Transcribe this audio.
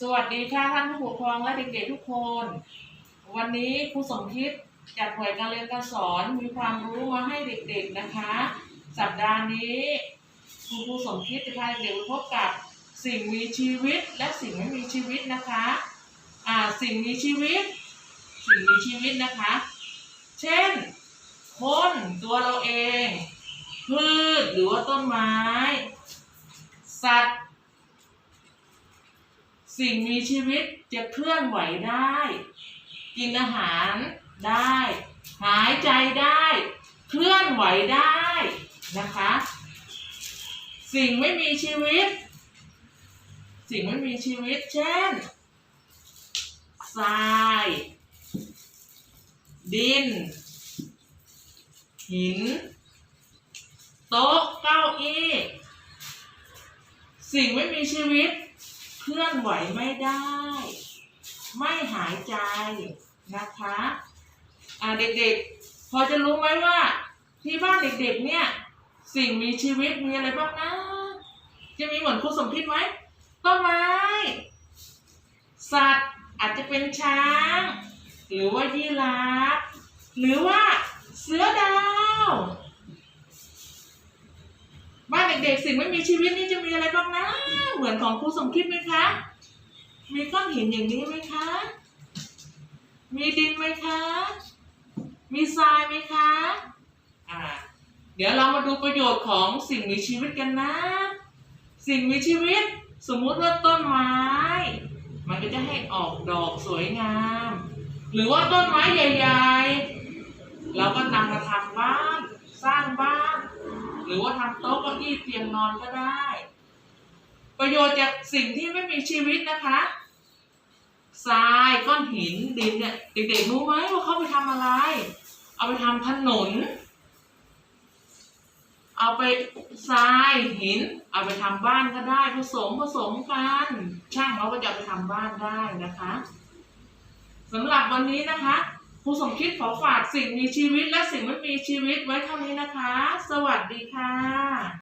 สวัสดีค่ะท่านผู้ปกครองและเด็กๆทุกคน วันนี้ครูสมคิดจัดหน่วยการเรียนการสอนมีความรู้มาให้เด็กๆนะคะ สัปดาห์นี้ครูครูสมคิดจะพาเด็กๆไปพบกับสิ่งมีชีวิตและสิ่งไม่มีชีวิตนะคะอ่าสิ่งมีชีวิต สิ่งมีชีวิตนะคะ เช่น คนตัวเราเอง พืชหรือว่าต้นไม้ สัตว์ สิ่งมีชีวิตจะเคลื่อนไหวได้ กินอาหารได้ หายใจได้ เคลื่อนไหวได้นะคะ สิ่งไม่มีชีวิต สิ่งไม่มีชีวิต เช่นทราย ดิน หิน โต๊ะเก้าอี้ สิ่งไม่มีชีวิต เคลื่อนไหวไม่ได้ ไม่หายใจนะคะอ่าเด็กๆ พอจะรู้ไหมว่า ที่บ้านเด็กๆ เนี่ย สิ่งมีชีวิตมีอะไรบ้างนะ จะมีเหมือนครูสมคิดไหมต้นไม้ สัตว์อาจจะเป็นช้าง หรือว่ายีราฟหรือว่าเสือดาว เด็กๆ สิ่งไม่มีชีวิตนี่จะมีอะไรบ้างนะ เหมือนของครูสมคิดไหมคะ มีก้อนหินอย่างนี้ไหมคะ มีดินไหมคะ มีทรายไหมคะอ่าเดี๋ยวเรามาดูประโยชน์ของสิ่งมีชีวิตกันนะ สิ่งมีชีวิต สมมุติว่าต้นไม้ มันก็จะให้ออกดอกสวยงาม หรือว่าต้นไม้ใหญ่ ๆ เราก็นำมาทำบ้าน รือว่าทำโต๊ะเก้าอี้เตียงนอนก็ได้ ประโยชน์จากสิ่งที่ไม่มีชีวิตนะคะทรายก้อนหินดินเนี่ยเด็กๆรู้ไหมว่าเขาไปทำอะไร เอาไปทำถนน เอาไปทรายหิน เอาไปทำบ้านก็ได้ผสมผสมกัน ช่างเขาก็จะไปทำบ้านได้นะคะสำหรับวันนี้นะคะ ครูสมคิดขอฝากสิ่งมีชีวิตและสิ่งไม่มีชีวิตไว้เท่านี้นะคะ สวัสดีค่ะ